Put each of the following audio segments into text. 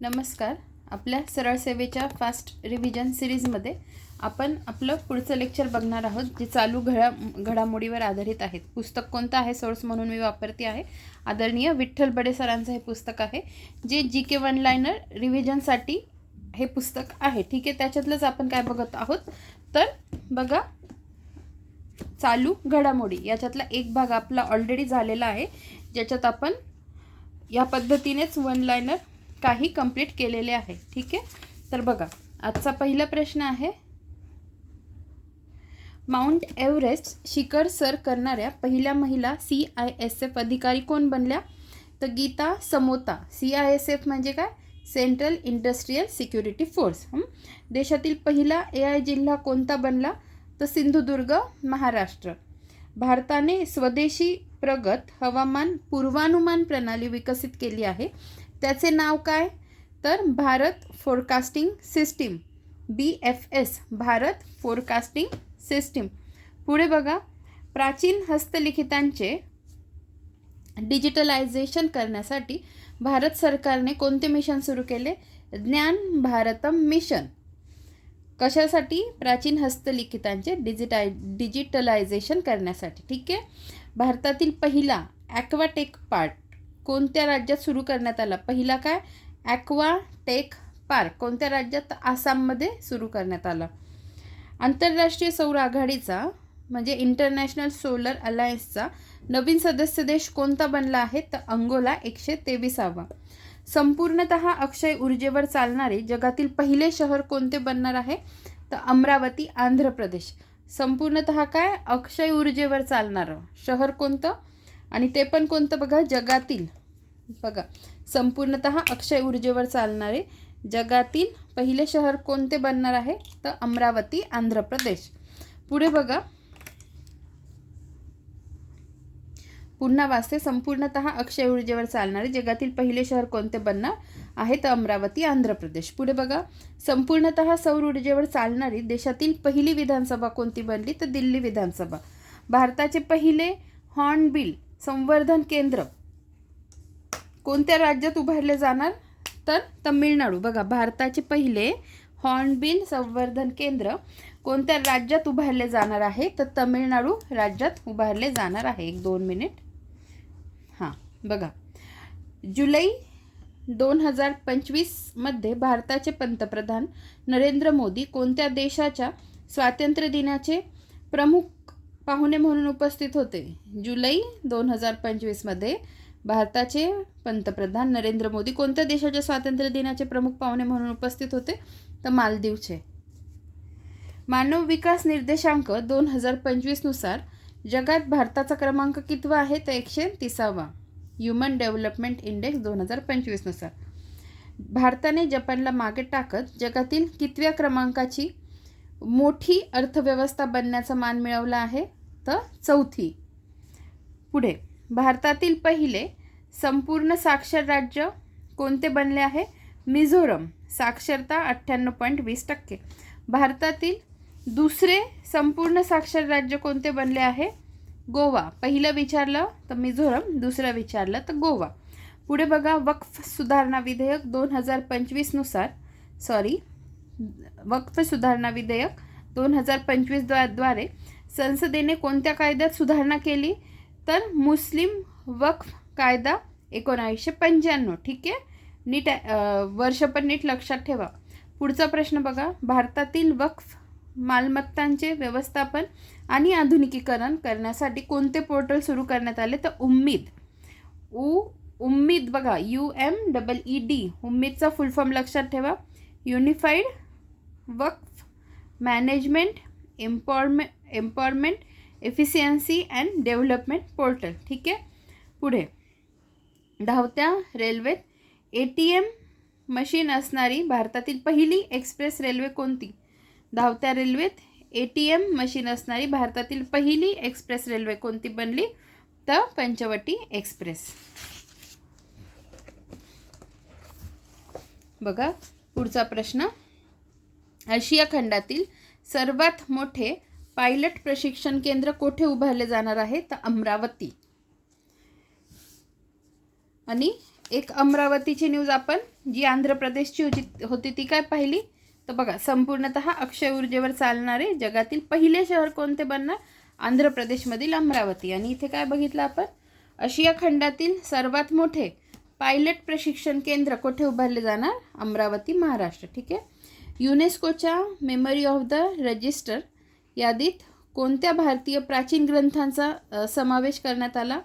नमस्कार. आपल्या सरळ सेवेच्या फास्ट रिव्हिजन सिरीजमध्ये आपण आपलं पुढचं लेक्चर बघणार आहोत जे चालू घडा घडामोडीवर आधारित आहेत पुस्तक कोणतं आहे? सोर्स म्हणून मी वापरते आहे. आदरणीय विठ्ठल बडे सरांचं हे पुस्तक आहे जे जी के वन लायनर रिव्हिजनसाठी हे पुस्तक आहे. ठीक आहे त्याच्यातलंच आपण काय बघत आहोत? तर बघा चालू घडामोडी. याच्यातला एक भाग आपला ऑलरेडी झालेला आहे. ज्याच्यात आपण या पद्धतीनेच वन लायनर काही कंप्लीट केलेले आहे. ठीक आहे? तर बघा आजचा पहिला प्रश्न आहे माउंट एव्हरेस्ट शिखर सर करणाऱ्या पहिल्या महिला सी आय एस एफ अधिकारी कोण बनल्या? तर Gita Samota C I S F म्हणजे काय? सेंट्रल इंडस्ट्रीयल सिक्युरिटी फोर्स देशातील पहिला ए आय जिल्हा कोणता बनला? तर सिंधुदुर्ग महाराष्ट्र. भारताने स्वदेशी प्रगत हवामान पूर्वानुमान प्रणाली विकसित केली आहे. त्याचे नाव काय? तर Bharat forecasting system. B F S Bharat forecasting system. पुढे बघा. प्राचीन हस्तलिखितांचे डिजिटलायझेशन करण्यासाठी भारत सरकारने कोणते मिशन सुरू केले? ज्ञान भारतम मिशन. कशासाठी? प्राचीन हस्तलिखितांचे डिजिटाय डिजिटलायझेशन करण्यासाठी. ठीक आहे? भारतातील पहिला ॲक्वाटेक पार्ट. कोणत्या राज्यात सुरू करण्यात आला? पहिला काय? Aquatech park. कोणत्या राज्यात? आसाममध्ये सुरू करण्यात आला. आंतरराष्ट्रीय सौर आघाडीचा म्हणजे इंटरनॅशनल सोलर अलायन्सचा नवीन सदस्य देश कोणता बनला आहे? तर अंगोला एकशे तेविसावा. संपूर्णत अक्षय ऊर्जेवर चालणारे जगातील पहिले शहर कोणते बनणार आहे? तर अमरावती आंध्र प्रदेश. संपूर्णत काय? अक्षय ऊर्जेवर चालणारं शहर कोणतं? आणि ते पण कोणतं बघा? जगातील. बघा संपूर्णत अक्षय ऊर्जेवर चालणारे जगातील पहिले शहर कोणते बनणार आहे? तर अमरावती आंध्र प्रदेश. पुढे बघा. पुन्हा वाचते. संपूर्णत अक्षय ऊर्जेवर चालणारे जगातील पहिले शहर कोणते बनणार आहे? तर अमरावती आंध्र प्रदेश. पुढे बघा. संपूर्णत सौर ऊर्जेवर चालणारी देशातील पहिली विधानसभा कोणती बनली? तर दिल्ली विधानसभा. भारताचे पहिले हॉर्नबिल संवर्धन केंद्र. कोणत्या राज्यात उभारले जाणार? तर तमिळनाडू. बघा भारताचे पहिले हॉर्नबिल संवर्धन केंद्र. कोणत्या राज्यात उभारले जाणार आहे? तर तमिळनाडू राज्यात उभारले जाणार आहे. एक दोन मिनिट. हां बघा. जुलै दोन हजार पंचवीसमध्ये भारताचे पंतप्रधान नरेंद्र मोदी कोणत्या देशाच्या स्वातंत्र्य दिनाचे प्रमुख पाहुणे म्हणून उपस्थित होते. जुलै दोन हजार पंचवीसमध्ये भारताचे पंतप्रधान नरेंद्र मोदी कोणत्या देशाच्या स्वातंत्र्य दिनाचे प्रमुख पाहुणे म्हणून उपस्थित होते? तर मालदीवचे. मानव विकास निर्देशांक दोन हजार पंचवीसनुसार जगात भारताचा क्रमांक कितवा आहे? तर एकशे तिसावा. ह्युमन डेव्हलपमेंट इंडेक्स दोन हजार पंचवीसनुसार भारताने जपानला मागे टाकत जगातील कितव्या क्रमांकाची मोठी अर्थव्यवस्था बनण्याचा मान मिळवला आहे तर चौथी. पुढे भारतातील पहिले संपूर्ण साक्षर राज्य कोणते बनले आहे? मिझोरम साक्षरता अठ्ठ्याण्णव पॉईंट वीस टक्के. भारतातील दुसरे संपूर्ण साक्षर राज्य कोणते बनले आहे? गोवा. पहिलं विचारलं तर मिझोरम दुसरं विचारलं तर गोवा. पुढे बघा वक्फ सुधारणा विधेयक दोन हजार पंचवीसनुसार. सॉरी वक्फ सुधारणा विधेयक दोन हजार पंचवीस द्वा द्वारे संसदेने कोणत्या कायद्यात सुधारणा केली? तर मुस्लिम वक्फ कायदा एकोणावीसशे पंच्याण्णव. ठीक आहे? नीट वर्ष पण नीट लक्षात ठेवा. पुढचा प्रश्न बघा. भारतातील वक्फ मालमत्तांचे व्यवस्थापन आणि आधुनिकीकरण करण्यासाठी कोणते पोर्टल सुरू करण्यात आले? तर उम्मीद. उ उम्मीद बघा. U M double E D. उम्मीदचा full form लक्षात ठेवा. Unified Waqf management एम्पॉरमे empowerment efficiency and development portal ठीक आहे? पुढे. धावत्या रेल्वेत ए टी एम मशीन असणारी भारतातील पहिली एक्सप्रेस रेल्वे कोणती? धावत्या रेल्वेत ए टी एम मशीन असणारी भारतातील पहिली एक्सप्रेस रेल्वे कोणती बनली? तर पंचवटी एक्सप्रेस बघा पुढचा प्रश्न. आशिया खंडातील सर्वात मोठे पायलट प्रशिक्षण केंद्र कोठे उभारले जाणार आहे? तर अमरावती. आणि एक अमरावतीची न्यूज आपण जी आंध्र प्रदेशची होती होती ती काय पाहिली? तर बघा संपूर्णतः अक्षय ऊर्जेवर चालणारे जगातील पहिले शहर कोणते बनणार? आंध्र प्रदेशमधील अमरावती. आणि इथे काय बघितलं आपण? आशिया खंडातील सर्वात मोठे पायलट प्रशिक्षण केंद्र कोठे उभारले जाणार? अमरावती महाराष्ट्र. ठीक आहे? युनेस्कोच्या मेमरी ऑफ द रजिस्टर यादीत कोणत्या भारतीय प्राचीन ग्रंथांचा समावेश करण्यात आला?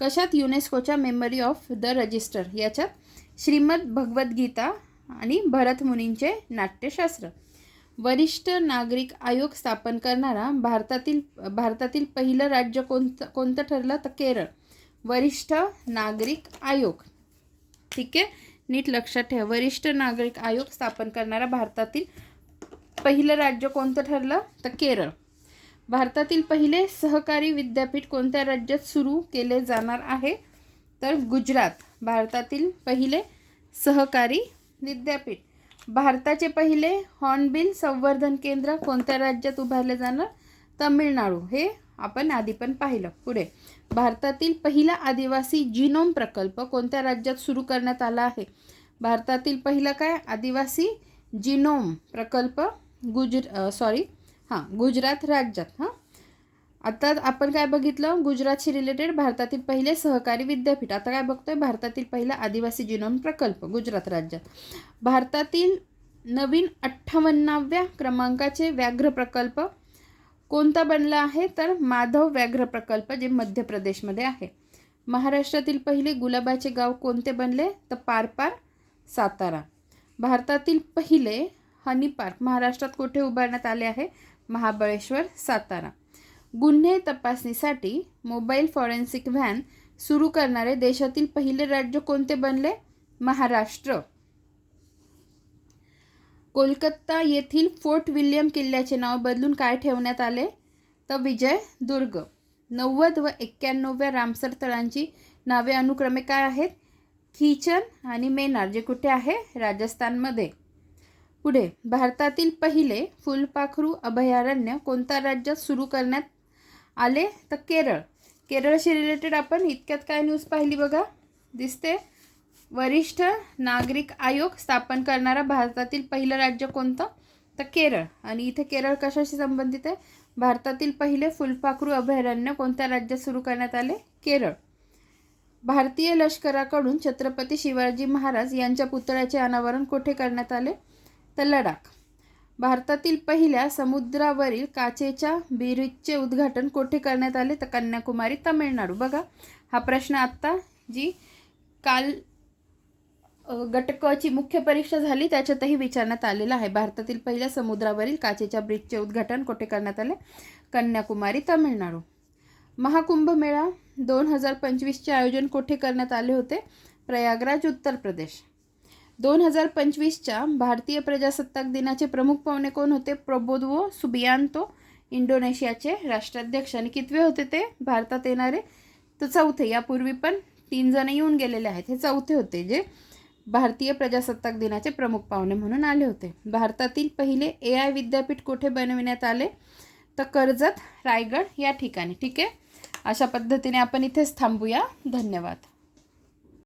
कशात युनेस्कोच्या मेमरी ऑफ द रजिस्टर? याच्यात श्रीमद भगवद्गीता आणि भरतमुनींचे नाट्यशास्त्र. वरिष्ठ नागरिक आयोग स्थापन करणारा भारतातील भारतातील पहिलं राज्य कोणतं कोणतं ठरलं? तर केरळ. वरिष्ठ नागरिक आयोग. ठीक आहे? नीट लक्षात ठेवा. वरिष्ठ नागरिक आयोग स्थापन करणारा भारतातील पहिलं राज्य कोणतं ठरलं? तर केरळ. भारतातील पहिले सहकारी विद्यापीठ कोणत्या राज्यात सुरू केले जाणार आहे? तर गुजरात भारतातील पहिले सहकारी विद्यापीठ. भारताचे पहिले हॉर्नबिल संवर्धन केंद्र कोणत्या राज्यात उभारले जाणार? तमिळनाडू. हे आपण आधी पण पाहिलं. पुढे. भारतातील पहिला आदिवासी जिनोम प्रकल्प कोणत्या राज्यात सुरू करण्यात आला आहे? भारतातील पहिला काय? आदिवासी जिनोम प्रकल्प गुजर सॉरी हां गुजरात राज्यात. हां. आता आपण काय बघितलं? गुजरातशी रिलेटेड भारतातील पहिले सहकारी विद्यापीठ. आता काय बघतोय? भारतातील पहिला आदिवासी जिनोम प्रकल्प गुजरात राज्यात. भारतातील नवीन अठ्ठावन्नाव्या क्रमांकाचे व्याघ्र प्रकल्प कोणता बनला आहे? तर माधव व्याघ्र प्रकल्प जे मध्य प्रदेशमध्ये आहे. महाराष्ट्रातील पहिले गुलाबाचे गाव कोणते बनले? तर पारपार सातारा. भारतातील पहिले हनी पार्क महाराष्ट्रात कुठे उभारण्यात आले आहे? महाबळेश्वर सातारा. गुन्हे तपासणीसाठी मोबाईल फॉरेन्सिक व्हॅन सुरू करणारे देशातील पहिले राज्य कोणते बनले? महाराष्ट्र. कोलकाता येथील फोर्ट विल्यम किल्ल्याचे नाव बदलून काय ठेवण्यात आले? तर विजय दुर्ग. नव्वद व एक्क्याण्णवव्या रामसर तळांची नावे अनुक्रमे काय आहेत? खिचन आणि मेनार जे कुठे आहे? राजस्थानमध्ये. पुढे भारतातील पहिले फुलपाखरू अभयारण्य कोणत्या राज्यात सुरू करण्यात आले? तर केरळ. केरळशी रिलेटेड आपण इतक्यात काय न्यूज पाहिली बघा? दिसते? वरिष्ठ नागरिक आयोग स्थापन करणारा भारतातील पहिलं राज्य कोणतं? तर केरळ. आणि इथे केरळ कशाशी संबंधित आहे? भारतातील पहिले फुलपाखरू अभयारण्य कोणत्या राज्यात सुरू करण्यात आले? केरळ. भारतीय लष्कराकडून छत्रपती शिवाजी महाराज यांच्या पुतळ्याचे अनावरण कुठे करण्यात आले? तर लडाख. भारतातील पहिल्या समुद्रावरील काचेच्या बिरीजचे उद्घाटन कोठे करण्यात आले? तर कन्याकुमारी तामिळनाडू. बघा हा प्रश्न आत्ता जी काल गटकची मुख्य परीक्षा झाली. त्याच्यातही विचारण्यात आलेलं आहे. भारतातील पहिल्या समुद्रावरील काचेच्या ब्रिजचे उद्घाटन कुठे करण्यात आले? कन्याकुमारी तामिळनाडू. महाकुंभ मेळा दोन हजार पंचवीसचे आयोजन कुठे करण्यात आले होते? प्रयागराज उत्तर प्रदेश. दोन हजार पंचवीसच्या भारतीय प्रजासत्ताक दिनाचे प्रमुख पाहुणे कोण होते? प्रबोधवो सुबियांतो इंडोनेशियाचे राष्ट्राध्यक्ष. आणि कितवे होते ते? भारतात येणारे तर चौथे. यापूर्वी पण तीन जण येऊन गेलेले आहेत. हे चौथे होते जे भारतीय प्रजासत्ताक दिनाचे प्रमुख पाहुणे म्हणून आले होते. भारतातील पहिले ए आय विद्यापीठ कुठे बनविण्यात आले? तर कर्जत रायगड या ठिकाणी. ठीक आहे? अशा पद्धतीने आपण इथेच थांबूया. धन्यवाद.